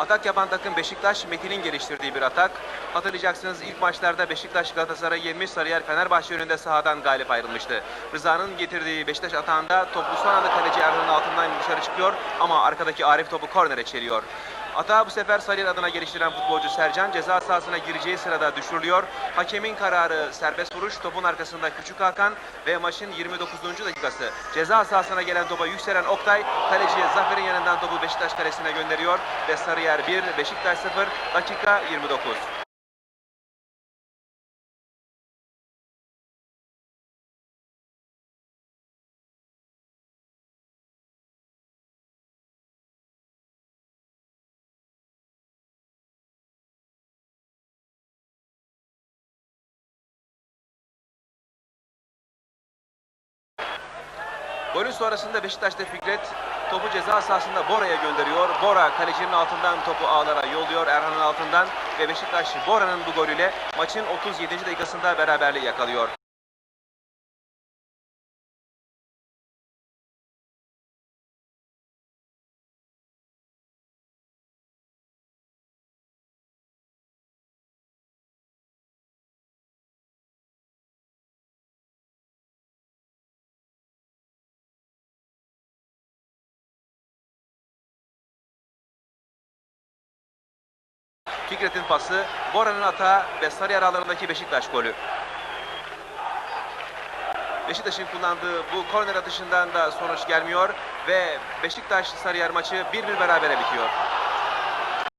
Atak yapan takım Beşiktaş, Metin'in geliştirdiği bir atak. Hatırlayacaksınız ilk maçlarda Beşiktaş Galatasaray'ı yenmiş, Sarıyer Fenerbahçe önünde sahadan galip ayrılmıştı. Rıza'nın getirdiği Beşiktaş atağında topu son anda kaleci Erhan'ın altından dışarı çıkıyor ama arkadaki Arif topu kornere çeliyor. Atağı bu sefer Sarıyer adına geliştiren futbolcu Sercan ceza sahasına gireceği sırada düşürülüyor. Hakemin kararı serbest vuruş, topun arkasında Küçük Hakan ve maçın 29. dakikası. Ceza sahasına gelen topa yükselen Oktay, kaleciye Zafer'in yanından topu Beşiktaş kalesine gönderiyor ve Sarıyer 1, Beşiktaş 0, dakika 29. Golün sonrasında Beşiktaş'ta Fikret topu ceza sahasında Bora'ya gönderiyor. Bora kalecinin altından topu ağlara yolluyor Erhan'ın altından ve Beşiktaş Bora'nın bu golüyle maçın 37. dakikasında beraberliği yakalıyor. Fikret'in pası, Bora'nın hata ve Sarıyer ağlarındaki Beşiktaş golü. Beşiktaş'ın kullandığı bu korner atışından da sonuç gelmiyor ve Beşiktaş Sarıyer maçı 1-1 berabere bitiyor.